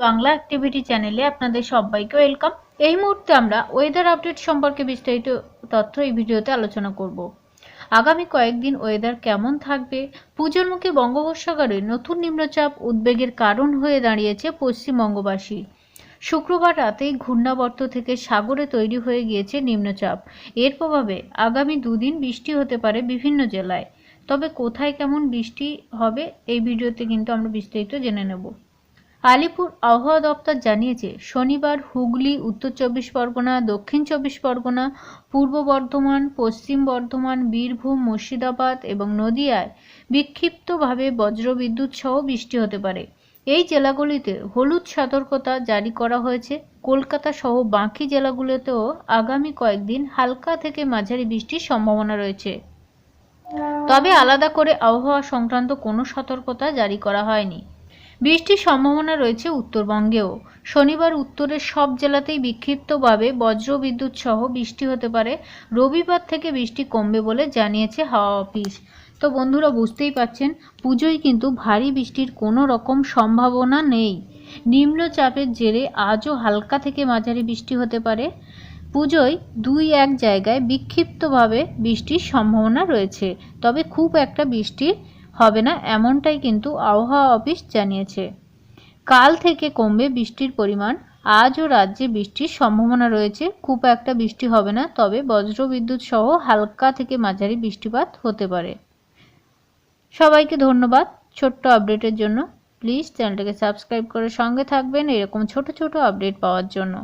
Bangla activity চ্যানেলে আপনাদের সবাইকে ওয়েলকাম এই মুহূর্তে আমরা ওয়েদার আপডেট সম্পর্কে বিস্তারিত তথ্য এই ভিডিওতে আলোচনা করব। আগামী কয়েকদিন ওয়েদার কেমন থাকবে? পুজোর মুখে বঙ্গোপসাগরে নতুন নিম্নচাপ উদ্বেগের কারণ হয়ে দাঁড়িয়েছে পশ্চিমবঙ্গবাসী শুক্রবার রাতেই ঘূর্ণাবর্ত থেকে সাগরে তৈরি হয়ে গিয়েছে নিম্নচাপ। এর প্রভাবে আগামী দুদিন বৃষ্টি হতে পারে বিভিন্ন জেলায়। তবে কোথায় কেমন বৃষ্টি হবে এই ভিডিওতে কিন্তু আমরা বিস্তারিত জেনে নেব। আলিপুর আবহাওয়া দপ্তর জানিয়েছে, শনিবার হুগলি, উত্তর চব্বিশ পরগনা, দক্ষিণ চব্বিশ পরগনা, পূর্ব বর্ধমান, পশ্চিম বর্ধমান, বীরভূম, মুর্শিদাবাদ এবং নদিয়ায় বিক্ষিপ্তভাবে বজ্রবিদ্যুৎ সহ বৃষ্টি হতে পারে। এই জেলাগুলিতে হলুদ সতর্কতা জারি করা হয়েছে। কলকাতা সহ বাকি জেলাগুলোতেও আগামী কয়েকদিন হালকা থেকে মাঝারি বৃষ্টির সম্ভাবনা রয়েছে। তবে আলাদা করে আবহাওয়া সংক্রান্ত কোনো সতর্কতা জারি করা হয়নি। বৃষ্টির সম্ভাবনা রয়েছে উত্তরবঙ্গেও। শনিবার উত্তরের সব জেলাতেই বিক্ষিপ্তভাবে বজ্রবিদ্যুৎ সহ বৃষ্টি হতে পারে। রবিবার থেকে বৃষ্টি কমবে বলে জানিয়েছে হাওয়া অফিস। তো বন্ধুরা, বুঝতেই পাচ্ছেন পুজোয় কিন্তু ভারী বৃষ্টির কোনো রকম সম্ভাবনা নেই। নিম্নচাপের জেরে আজও হালকা থেকে মাঝারি বৃষ্টি হতে পারে। পুজোয় দুই এক জায়গায় বিক্ষিপ্তভাবে বৃষ্টির সম্ভাবনা রয়েছে। তবে খুব একটা বৃষ্টি হবে না, এমনটাই কিন্তু আবহাওয়া অফিস জানিয়েছে। কাল থেকে কমবে বৃষ্টির পরিমাণ। আজও রাজ্যে বৃষ্টির সম্ভাবনা রয়েছে। খুব একটা বৃষ্টি হবে না, তবে বজ্রবিদ্যুৎ সহ হালকা থেকে মাঝারি বৃষ্টিপাত হতে পারে। সবাইকে ধন্যবাদ ছোট্ট আপডেটের জন্য। প্লিজ চ্যানেলটাকে সাবস্ক্রাইব করে সঙ্গে থাকবেন এরকম ছোট ছোট আপডেট পাওয়ার জন্য।